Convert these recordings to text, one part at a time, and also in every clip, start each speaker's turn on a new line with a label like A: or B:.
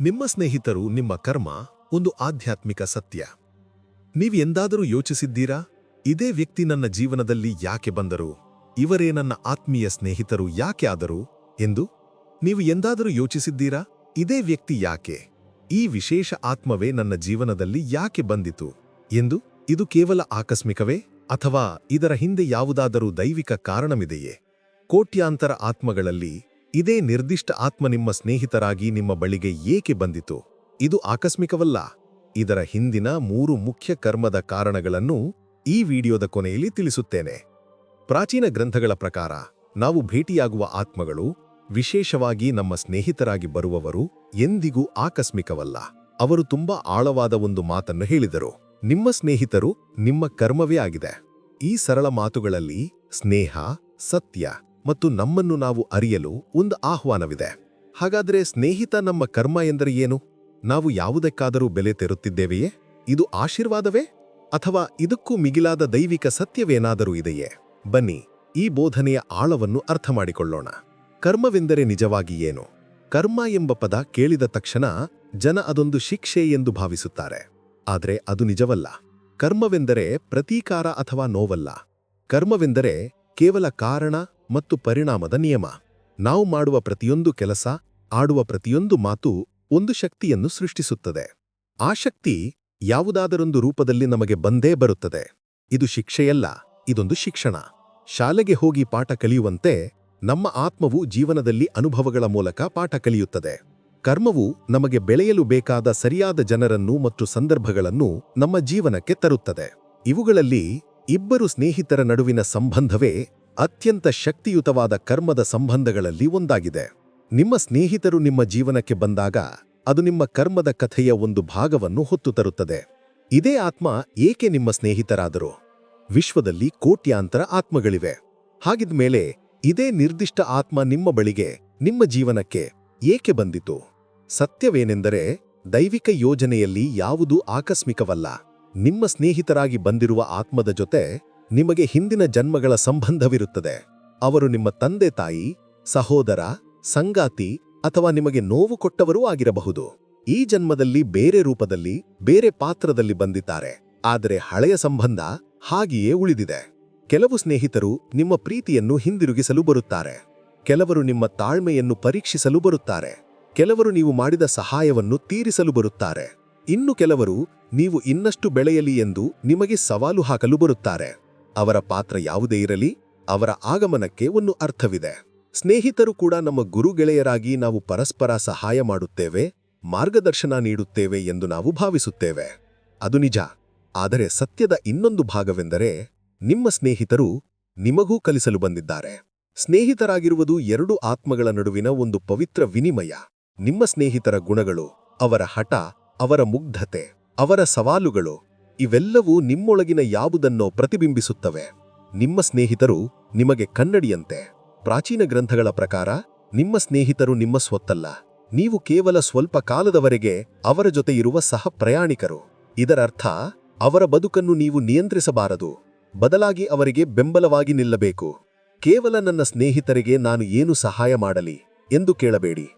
A: ನಿಮ್ಮ ಸ್ನೇಹಿತರು ನಿಮ್ಮ ಕರ್ಮ ಒಂದು ಆಧ್ಯಾತ್ಮಿಕ ಸತ್ಯ. ನೀವು ಎಂದಾದರೂ ಯೋಚಿಸಿದ್ದೀರಾ? ಇದೇ ವ್ಯಕ್ತಿ ನನ್ನ ಜೀವನದಲ್ಲಿ ಯಾಕೆ ಬಂದರು? ಇವರೇ ನನ್ನ ಆತ್ಮೀಯ ಸ್ನೇಹಿತರು ಯಾಕೆ ಆದರು? ಎಂದು ನೀವು ಎಂದಾದರೂ ಯೋಚಿಸಿದ್ದೀರಾ? ಇದೇ ವ್ಯಕ್ತಿ ಯಾಕೆ? ಈ ವಿಶೇಷ ಆತ್ಮವೇ ನನ್ನ ಜೀವನದಲ್ಲಿ ಯಾಕೆ ಬಂದಿತು? ಎಂದು ಇದು ಕೇವಲ ಆಕಸ್ಮಿಕವೇ? ಅಥವಾ ಇದರ ಹಿಂದೆ ಯಾವುದಾದರೂ ದೈವಿಕ ಕಾರಣವಿದೆಯೇ? ಕೋಟ್ಯಾಂತರ ಆತ್ಮಗಳಲ್ಲಿ ಇದೇ ನಿರ್ದಿಷ್ಟ ಆತ್ಮ ನಿಮ್ಮ ಸ್ನೇಹಿತರಾಗಿ ನಿಮ್ಮ ಬಳಿಗೆ ಏಕೆ ಬಂದಿತು? ಇದು ಆಕಸ್ಮಿಕವಲ್ಲ. ಇದರ ಹಿಂದಿನ ಮೂರು ಮುಖ್ಯ ಕರ್ಮದ ಕಾರಣಗಳನ್ನು ಈ ವಿಡಿಯೋದ ಕೊನೆಯಲ್ಲಿ ತಿಳಿಸುತ್ತೇನೆ. ಪ್ರಾಚೀನ ಗ್ರಂಥಗಳ ಪ್ರಕಾರ, ನಾವು ಭೇಟಿಯಾಗುವ ಆತ್ಮಗಳು ವಿಶೇಷವಾಗಿ ನಮ್ಮ ಸ್ನೇಹಿತರಾಗಿ ಬರುವವರು ಎಂದಿಗೂ ಆಕಸ್ಮಿಕವಲ್ಲ. ಅವರು ತುಂಬಾ ಆಳವಾದ ಒಂದು ಮಾತನ್ನು ಹೇಳಿದರು. ನಿಮ್ಮ ಸ್ನೇಹಿತರು ನಿಮ್ಮ ಕರ್ಮವೇ ಆಗಿದೆ. ಈ ಸರಳ ಮಾತುಗಳಲ್ಲಿ ಸ್ನೇಹ, ಸತ್ಯ ಮತ್ತು ನಮ್ಮನ್ನು ನಾವು ಅರಿಯಲು ಒಂದು ಆಹ್ವಾನವಿದೆ. ಹಾಗಾದರೆ ಸ್ನೇಹಿತ ನಮ್ಮ ಕರ್ಮ ಎಂದರೆ ಏನು? ನಾವು ಯಾವುದಕ್ಕಾದರೂ ಬೆಲೆ ತೆರುತ್ತಿದ್ದೇವೆಯೇ? ಇದು ಆಶೀರ್ವಾದವೇ? ಅಥವಾ ಇದಕ್ಕೂ ಮಿಗಿಲಾದ ದೈವಿಕ ಸತ್ಯವೇನಾದರೂ ಇದೆಯೇ? ಬನ್ನಿ, ಈ ಬೋಧನೆಯ ಆಳವನ್ನು ಅರ್ಥ ಮಾಡಿಕೊಳ್ಳೋಣ ಕರ್ಮವೆಂದರೆ ನಿಜವಾಗಿ ಏನು? ಕರ್ಮ ಎಂಬ ಪದ ಕೇಳಿದ ತಕ್ಷಣ ಜನ ಅದೊಂದು ಶಿಕ್ಷೆ ಎಂದು ಭಾವಿಸುತ್ತಾರೆ. ಆದರೆ ಅದು ನಿಜವಲ್ಲ. ಕರ್ಮವೆಂದರೆ ಪ್ರತೀಕಾರ ಅಥವಾ ನೋವಲ್ಲ. ಕರ್ಮವೆಂದರೆ ಕೇವಲ ಕಾರಣ ಮತ್ತು ಪರಿಣಾಮದ ನಿಯಮ. ನಾವು ಮಾಡುವ ಪ್ರತಿಯೊಂದು ಕೆಲಸ, ಆಡುವ ಪ್ರತಿಯೊಂದು ಮಾತು ಒಂದು ಶಕ್ತಿಯನ್ನು ಸೃಷ್ಟಿಸುತ್ತದೆ. ಆ ಶಕ್ತಿ ಯಾವುದಾದರೊಂದು ರೂಪದಲ್ಲಿ ನಮಗೆ ಬಂದೇ ಬರುತ್ತದೆ. ಇದು ಶಿಕ್ಷೆಯಲ್ಲ, ಇದೊಂದು ಶಿಕ್ಷಣ. ಶಾಲೆಗೆ ಹೋಗಿ ಪಾಠ ಕಲಿಯುವಂತೆ ನಮ್ಮ ಆತ್ಮವು ಜೀವನದಲ್ಲಿ ಅನುಭವಗಳ ಮೂಲಕ ಪಾಠ ಕಲಿಯುತ್ತದೆ. ಕರ್ಮವು ನಮಗೆ ಬೆಳೆಯಲು ಬೇಕಾದ ಸರಿಯಾದ ಜನರನ್ನು ಮತ್ತು ಸಂದರ್ಭಗಳನ್ನು ನಮ್ಮ ಜೀವನಕ್ಕೆ ತರುತ್ತದೆ. ಇವುಗಳಲ್ಲಿ ಇಬ್ಬರು ಸ್ನೇಹಿತರ ನಡುವಿನ ಸಂಬಂಧವೇ ಅತ್ಯಂತ ಶಕ್ತಿಯುತವಾದ ಕರ್ಮದ ಸಂಬಂಧಗಳಲ್ಲಿ ಒಂದಾಗಿದೆ. ನಿಮ್ಮ ಸ್ನೇಹಿತರು ನಿಮ್ಮ ಜೀವನಕ್ಕೆ ಬಂದಾಗ ಅದು ನಿಮ್ಮ ಕರ್ಮದ ಕಥೆಯ ಒಂದು ಭಾಗವನ್ನು ಹೊತ್ತು ತರುತ್ತದೆ. ಇದೇ ಆತ್ಮ ಏಕೆ ನಿಮ್ಮ ಸ್ನೇಹಿತರಾದರು? ವಿಶ್ವದಲ್ಲಿ ಕೋಟ್ಯಾಂತರ ಆತ್ಮಗಳಿವೆ. ಹಾಗಿದ್ಮೇಲೆ ಇದೇ ನಿರ್ದಿಷ್ಟ ಆತ್ಮ ನಿಮ್ಮ ಬಳಿಗೆ, ನಿಮ್ಮ ಜೀವನಕ್ಕೆ ಏಕೆ ಬಂದಿತು? ಸತ್ಯವೇನೆಂದರೆ ದೈವಿಕ ಯೋಜನೆಯಲ್ಲಿ ಯಾವುದೂ ಆಕಸ್ಮಿಕವಲ್ಲ. ನಿಮ್ಮ ಸ್ನೇಹಿತರಾಗಿ ಬಂದಿರುವ ಆತ್ಮದ ಜೊತೆ ನಿಮಗೆ ಹಿಂದಿನ ಜನ್ಮಗಳ ಸಂಬಂಧವಿರುತ್ತದೆ. ಅವರು ನಿಮ್ಮ ತಂದೆ ತಾಯಿ, ಸಹೋದರ, ಸಂಗಾತಿ ಅಥವಾ ನಿಮಗೆ ನೋವು ಕೊಟ್ಟವರೂ ಆಗಿರಬಹುದು. ಈ ಜನ್ಮದಲ್ಲಿ ಬೇರೆ ರೂಪದಲ್ಲಿ, ಬೇರೆ ಪಾತ್ರದಲ್ಲಿ ಬಂದಿದ್ದಾರೆ. ಆದರೆ ಹಳೆಯ ಸಂಬಂಧ ಹಾಗೆಯೇ ಉಳಿದಿದೆ. ಕೆಲವು ಸ್ನೇಹಿತರು ನಿಮ್ಮ ಪ್ರೀತಿಯನ್ನು ಹಿಂದಿರುಗಿಸಲು ಬರುತ್ತಾರೆ. ಕೆಲವರು ನಿಮ್ಮ ತಾಳ್ಮೆಯನ್ನು ಪರೀಕ್ಷಿಸಲು ಬರುತ್ತಾರೆ. ಕೆಲವರು ನೀವು ಮಾಡಿದ ಸಹಾಯವನ್ನು ತೀರಿಸಲು ಬರುತ್ತಾರೆ. ಇನ್ನು ಕೆಲವರು, ನೀವು ಇನ್ನಷ್ಟು ಬೆಳೆಯಲಿ ಎಂದು ನಿಮಗೆ ಸವಾಲು ಹಾಕಲು ಬರುತ್ತಾರೆ. ಅವರ ಪಾತ್ರ ಯಾವುದೇ ಇರಲಿ, ಅವರ ಆಗಮನಕ್ಕೆ ಒಂದು ಅರ್ಥವಿದೆ. ಸ್ನೇಹಿತರು ಕೂಡ ನಮ್ಮ ಗುರುಗೆಳೆಯರಾಗಿ ನಾವು ಪರಸ್ಪರ ಸಹಾಯ ಮಾಡುತ್ತೇವೆ, ಮಾರ್ಗದರ್ಶನ ನೀಡುತ್ತೇವೆ ಎಂದು ನಾವು ಭಾವಿಸುತ್ತೇವೆ. ಅದು ನಿಜ. ಆದರೆ ಸತ್ಯದ ಇನ್ನೊಂದು ಭಾಗವೆಂದರೆ, ನಿಮ್ಮ ಸ್ನೇಹಿತರು ನಿಮಗೂ ಕಲಿಸಲು ಬಂದಿದ್ದಾರೆ. ಸ್ನೇಹಿತರಾಗಿರುವುದು ಎರಡು ಆತ್ಮಗಳ ನಡುವಿನ ಒಂದು ಪವಿತ್ರ ವಿನಿಮಯ. ನಿಮ್ಮ ಸ್ನೇಹಿತರ ಗುಣಗಳು, ಅವರ ಹಠ, ಅವರ ಮುಗ್ಧತೆ, ಅವರ ಸವಾಲುಗಳು ಇವೆಲ್ಲವೂ ನಿಮ್ಮೊಳಗಿನ ಯಾವುದನ್ನೋ ಪ್ರತಿಬಿಂಬಿಸುತ್ತವೆ. ನಿಮ್ಮ ಸ್ನೇಹಿತರು ನಿಮಗೆ ಕನ್ನಡಿಯಂತೆ. ಪ್ರಾಚೀನ ಗ್ರಂಥಗಳ ಪ್ರಕಾರ, ನಿಮ್ಮ ಸ್ನೇಹಿತರು ನಿಮ್ಮ ಸ್ವತ್ತಲ್ಲ. ನೀವು ಕೇವಲ ಸ್ವಲ್ಪ ಕಾಲದವರೆಗೆ ಅವರ ಜೊತೆ ಇರುವ ಸಹ ಪ್ರಯಾಣಿಕರು. ಇದರರ್ಥ, ಅವರ ಬದುಕನ್ನು ನೀವು ನಿಯಂತ್ರಿಸಬಾರದು. ಬದಲಾಗಿ ಅವರಿಗೆ ಬೆಂಬಲವಾಗಿ ನಿಲ್ಲಬೇಕು. ಕೇವಲ ನನ್ನ ಸ್ನೇಹಿತರಿಗೆ ನಾನು ಏನು ಸಹಾಯ ಮಾಡಲಿ ಎಂದು ಕೇಳಬೇಡಿ.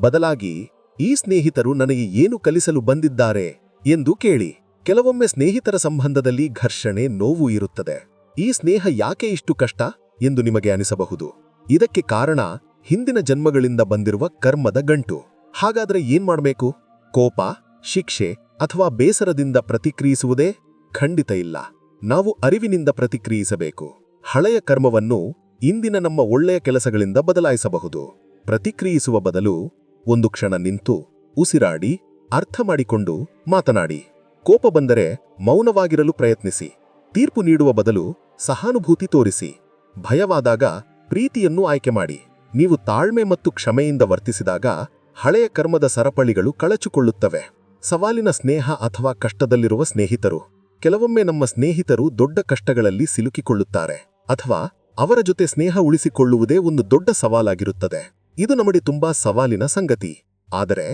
A: ಬದಲಾಗಿ, ಈ ಸ್ನೇಹಿತರು ನನಗೆ ಏನು ಕಲಿಸಲು ಬಂದಿದ್ದಾರೆ ಎಂದು ಕೇಳಿ. ಕೆಲವೊಮ್ಮೆ ಸ್ನೇಹಿತರ ಸಂಬಂಧದಲ್ಲಿ ಘರ್ಷಣೆ, ನೋವು ಇರುತ್ತದೆ. ಈ ಸ್ನೇಹ ಯಾಕೆ ಇಷ್ಟು ಕಷ್ಟ ಎಂದು ನಿಮಗೆ ಅನಿಸಬಹುದು. ಇದಕ್ಕೆ ಕಾರಣ ಹಿಂದಿನ ಜನ್ಮಗಳಿಂದ ಬಂದಿರುವ ಕರ್ಮದ ಗಂಟು. ಹಾಗಾದ್ರೆ ಏನ್ ಮಾಡಬೇಕು? ಕೋಪ, ಶಿಕ್ಷೆ ಅಥವಾ ಬೇಸರದಿಂದ ಪ್ರತಿಕ್ರಿಯಿಸುವುದೇ? ಖಂಡಿತ ಇಲ್ಲ. ನಾವು ಅರಿವಿನಿಂದ ಪ್ರತಿಕ್ರಿಯಿಸಬೇಕು. ಹಳೆಯ ಕರ್ಮವನ್ನು ಇಂದಿನ ನಮ್ಮ ಒಳ್ಳೆಯ ಕೆಲಸಗಳಿಂದ ಬದಲಾಯಿಸಬಹುದು. ಪ್ರತಿಕ್ರಿಯಿಸುವ ಬದಲು ಒಂದು ಕ್ಷಣ ನಿಂತು ಉಸಿರಾಡಿ, ಅರ್ಥ ಮಾಡಿಕೊಂಡು ಮಾತನಾಡಿ. ಕೋಪ ಬಂದರೆ ಮೌನವಾಗಿರಲು ಪ್ರಯತ್ನಿಸಿ. ತೀರ್ಪು ನೀಡುವ ಬದಲು ಸಹಾನುಭೂತಿ ತೋರಿಸಿ. ಭಯವಾದಾಗ ಪ್ರೀತಿಯನ್ನು ಆಯ್ಕೆ ಮಾಡಿ. ನೀವು ತಾಳ್ಮೆ ಮತ್ತು ಕ್ಷಮೆಯಿಂದ ವರ್ತಿಸಿದಾಗ ಹಳೆಯ ಕರ್ಮದ ಸರಪಳಿಗಳು ಕಳಚಿಕೊಳ್ಳುತ್ತವೆ. ಸವಾಲಿನ ಸ್ನೇಹ ಅಥವಾ ಕಷ್ಟದಲ್ಲಿರುವ ಸ್ನೇಹಿತರು. ಕೆಲವೊಮ್ಮೆ ನಮ್ಮ ಸ್ನೇಹಿತರು ದೊಡ್ಡ ಕಷ್ಟಗಳಲ್ಲಿ ಸಿಲುಕಿಕೊಳ್ಳುತ್ತಾರೆ. ಅಥವಾ ಅವರ ಜೊತೆ ಸ್ನೇಹ ಉಳಿಸಿಕೊಳ್ಳುವುದೇ ಒಂದು ದೊಡ್ಡ ಸವಾಲಾಗಿರುತ್ತದೆ. ಇದು ನಮಗೆ ತುಂಬಾ ಸವಾಲಿನ ಸಂಗತಿ. ಆದರೆ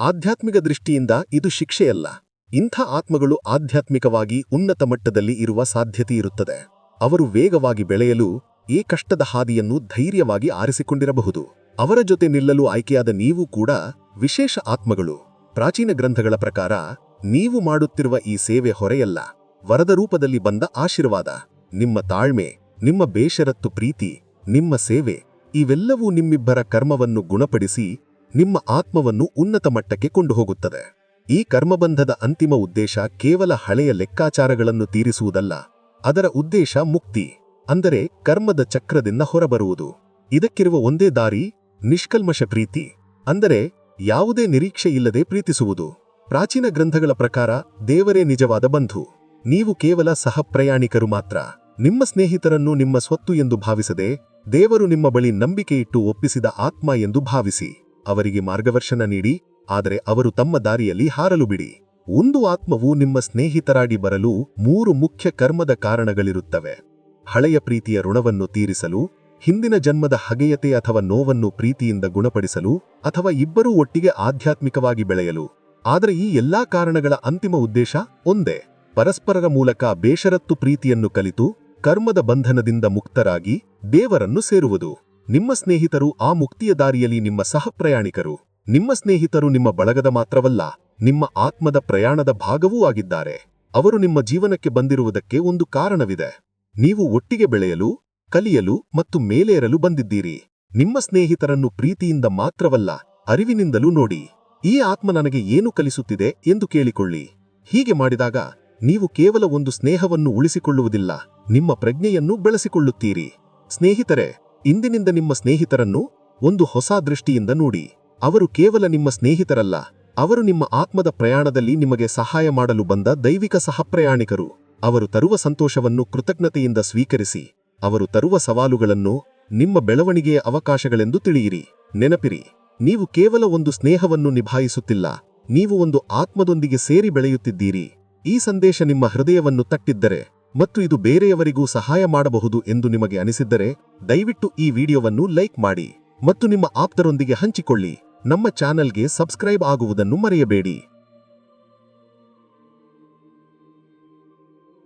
A: ಆಧ್ಯಾತ್ಮಿಕ ದೃಷ್ಟಿಯಿಂದ ಇದು ಶಿಕ್ಷೆಯಲ್ಲ. ಇಂಥ ಆತ್ಮಗಳು ಆಧ್ಯಾತ್ಮಿಕವಾಗಿ ಉನ್ನತ ಮಟ್ಟದಲ್ಲಿ ಇರುವ ಸಾಧ್ಯತೆ ಇರುತ್ತದೆ. ಅವರು ವೇಗವಾಗಿ ಬೆಳೆಯಲು ಈ ಕಷ್ಟದ ಹಾದಿಯನ್ನು ಧೈರ್ಯವಾಗಿ ಆರಿಸಿಕೊಂಡಿರಬಹುದು. ಅವರ ಜೊತೆ ನಿಲ್ಲಲು ಆಯ್ಕೆಯಾದ ನೀವು ಕೂಡ ವಿಶೇಷ ಆತ್ಮಗಳು. ಪ್ರಾಚೀನ ಗ್ರಂಥಗಳ ಪ್ರಕಾರ, ನೀವು ಮಾಡುತ್ತಿರುವ ಈ ಸೇವೆ ಹೊರೆಯಲ್ಲ. ವರದ ರೂಪದಲ್ಲಿ ಬಂದ ಆಶೀರ್ವಾದ, ನಿಮ್ಮ ತಾಳ್ಮೆ, ನಿಮ್ಮ ಬೇಷರತ್ತು ಪ್ರೀತಿ, ನಿಮ್ಮ ಸೇವೆ, ಇವೆಲ್ಲವೂ ನಿಮ್ಮಿಬ್ಬರ ಕರ್ಮವನ್ನು ಗುಣಪಡಿಸಿ, ನಿಮ್ಮ ಆತ್ಮವನ್ನು ಉನ್ನತ ಮಟ್ಟಕ್ಕೆ ಕೊಂಡು ಹೋಗುತ್ತದೆ ಈ ಕರ್ಮಬಂಧದ ಅಂತಿಮ ಉದ್ದೇಶ ಕೇವಲ ಹಳೆಯ ಲೆಕ್ಕಾಚಾರಗಳನ್ನು ತೀರಿಸುವುದಲ್ಲ, ಅದರ ಉದ್ದೇಶ ಮುಕ್ತಿ, ಅಂದರೆ ಕರ್ಮದ ಚಕ್ರದಿಂದ ಹೊರಬರುವುದು. ಇದಕ್ಕಿರುವ ಒಂದೇ ದಾರಿ ನಿಷ್ಕಲ್ಮಶ ಪ್ರೀತಿ, ಅಂದರೆ ಯಾವುದೇ ನಿರೀಕ್ಷೆ ಇಲ್ಲದೆ ಪ್ರೀತಿಸುವುದು. ಪ್ರಾಚೀನ ಗ್ರಂಥಗಳ ಪ್ರಕಾರ ದೇವರೇ ನಿಜವಾದ ಬಂಧು. ನೀವು ಕೇವಲ ಸಹ ಪ್ರಯಾಣಿಕರು ಮಾತ್ರ. ನಿಮ್ಮ ಸ್ನೇಹಿತರನ್ನು ನಿಮ್ಮ ಸ್ವತ್ತು ಎಂದು ಭಾವಿಸದೆ, ದೇವರು ನಿಮ್ಮ ಬಳಿ ನಂಬಿಕೆಯಿಟ್ಟು ಒಪ್ಪಿಸಿದ ಆತ್ಮ ಎಂದು ಭಾವಿಸಿ. ಅವರಿಗೆ ಮಾರ್ಗದರ್ಶನ ನೀಡಿ ಆದರೆ ಅವರು ತಮ್ಮ ದಾರಿಯಲ್ಲಿ ಹಾರಲು ಬಿಡಿ. ಒಂದು ಆತ್ಮವು ನಿಮ್ಮ ಸ್ನೇಹಿತರಾಗಿ ಬರಲು ಮೂರು ಮುಖ್ಯ ಕರ್ಮದ ಕಾರಣಗಳಿರುತ್ತವೆ. ಹಳೆಯ ಪ್ರೀತಿಯ ಋಣವನ್ನು ತೀರಿಸಲು, ಹಿಂದಿನ ಜನ್ಮದ ಹಗೆಯತೆ ಅಥವಾ ನೋವನ್ನು ಪ್ರೀತಿಯಿಂದ ಗುಣಪಡಿಸಲು, ಅಥವಾ ಇಬ್ಬರೂ ಒಟ್ಟಿಗೆ ಆಧ್ಯಾತ್ಮಿಕವಾಗಿ ಬೆಳೆಯಲು. ಆದರೆ ಈ ಎಲ್ಲಾ ಕಾರಣಗಳ ಅಂತಿಮ ಉದ್ದೇಶ ಒಂದೇ. ಪರಸ್ಪರರ ಮೂಲಕ ಬೇಷರತ್ತು ಪ್ರೀತಿಯನ್ನು ಕಲಿತು, ಕರ್ಮದ ಬಂಧನದಿಂದ ಮುಕ್ತರಾಗಿ ದೇವರನ್ನು ಸೇರುವುದು. ನಿಮ್ಮ ಸ್ನೇಹಿತರು ಆ ಮುಕ್ತಿಯ ದಾರಿಯಲ್ಲಿ ನಿಮ್ಮ ಸಹಪ್ರಯಾಣಿಕರು. ನಿಮ್ಮ ಸ್ನೇಹಿತರು ನಿಮ್ಮ ಬಳಗದ ಮಾತ್ರವಲ್ಲ, ನಿಮ್ಮ ಆತ್ಮದ ಪ್ರಯಾಣದ ಭಾಗವೂ ಆಗಿದ್ದಾರೆ. ಅವರು ನಿಮ್ಮ ಜೀವನಕ್ಕೆ ಬಂದಿರುವುದಕ್ಕೆ ಒಂದು ಕಾರಣವಿದೆ. ನೀವು ಒಟ್ಟಿಗೆ ಬೆಳೆಯಲು, ಕಲಿಯಲು ಮತ್ತು ಮೇಲೇರಲು ಬಂದಿದ್ದೀರಿ. ನಿಮ್ಮ ಸ್ನೇಹಿತರನ್ನು ಪ್ರೀತಿಯಿಂದ ಮಾತ್ರವಲ್ಲ, ಅರಿವಿನಿಂದಲೂ ನೋಡಿ. ಈ ಆತ್ಮ ನನಗೆ ಏನು ಕಲಿಸುತ್ತಿದೆ ಎಂದು ಕೇಳಿಕೊಳ್ಳಿ. ಹೀಗೆ ಮಾಡಿದಾಗ, ನೀವು ಕೇವಲ ಒಂದು ಸ್ನೇಹವನ್ನು ಉಳಿಸಿಕೊಳ್ಳುವುದಿಲ್ಲ, ನಿಮ್ಮ ಪ್ರಜ್ಞೆಯನ್ನು ಬೆಳೆಸಿಕೊಳ್ಳುತ್ತೀರಿ. ಸ್ನೇಹಿತರೆ, ಇಂದಿನಿಂದ ನಿಮ್ಮ ಸ್ನೇಹಿತರನ್ನು ಒಂದು ಹೊಸ ದೃಷ್ಟಿಯಿಂದ ನೋಡಿ. ಅವರು ಕೇವಲ ನಿಮ್ಮ ಸ್ನೇಹಿತರಲ್ಲ. ಅವರು ನಿಮ್ಮ ಆತ್ಮದ ಪ್ರಯಾಣದಲ್ಲಿ ನಿಮಗೆ ಸಹಾಯ ಮಾಡಲು ಬಂದ ದೈವಿಕ ಸಹಪ್ರಯಾಣಿಕರು. ಅವರು ತರುವ ಸಂತೋಷವನ್ನು ಕೃತಜ್ಞತೆಯಿಂದ ಸ್ವೀಕರಿಸಿ. ಅವರು ತರುವ ಸವಾಲುಗಳನ್ನು ನಿಮ್ಮ ಬೆಳವಣಿಗೆಯ ಅವಕಾಶಗಳೆಂದು ತಿಳಿಯಿರಿ. ನೆನಪಿರಿ, ನೀವು ಕೇವಲ ಒಂದು ಸ್ನೇಹವನ್ನು ನಿಭಾಯಿಸುತ್ತಿಲ್ಲ. ನೀವು ಒಂದು ಆತ್ಮದೊಂದಿಗೆ ಸೇರಿ ಬೆಳೆಯುತ್ತಿದ್ದೀರಿ. ಈ ಸಂದೇಶ ನಿಮ್ಮ ಹೃದಯವನ್ನು ತಟ್ಟಿದ್ದರೆ ಮತ್ತು ಇದು ಬೇರೆಯವರಿಗೂ ಸಹಾಯ ಮಾಡಬಹುದು ಎಂದು ನಿಮಗೆ ಅನಿಸಿದ್ದರೆ, ದಯವಿಟ್ಟು ಈ ವಿಡಿಯೋವನ್ನು ಲೈಕ್ ಮಾಡಿ ಮತ್ತು ನಿಮ್ಮ ಆಪ್ತರೊಂದಿಗೆ ಹಂಚಿಕೊಳ್ಳಿ. ನಮ್ಮ ಚಾನೆಲ್ಗೆ ಸಬ್ಸ್ಕ್ರೈಬ್ ಆಗುವುದನ್ನು ಮರೆಯಬೇಡಿ.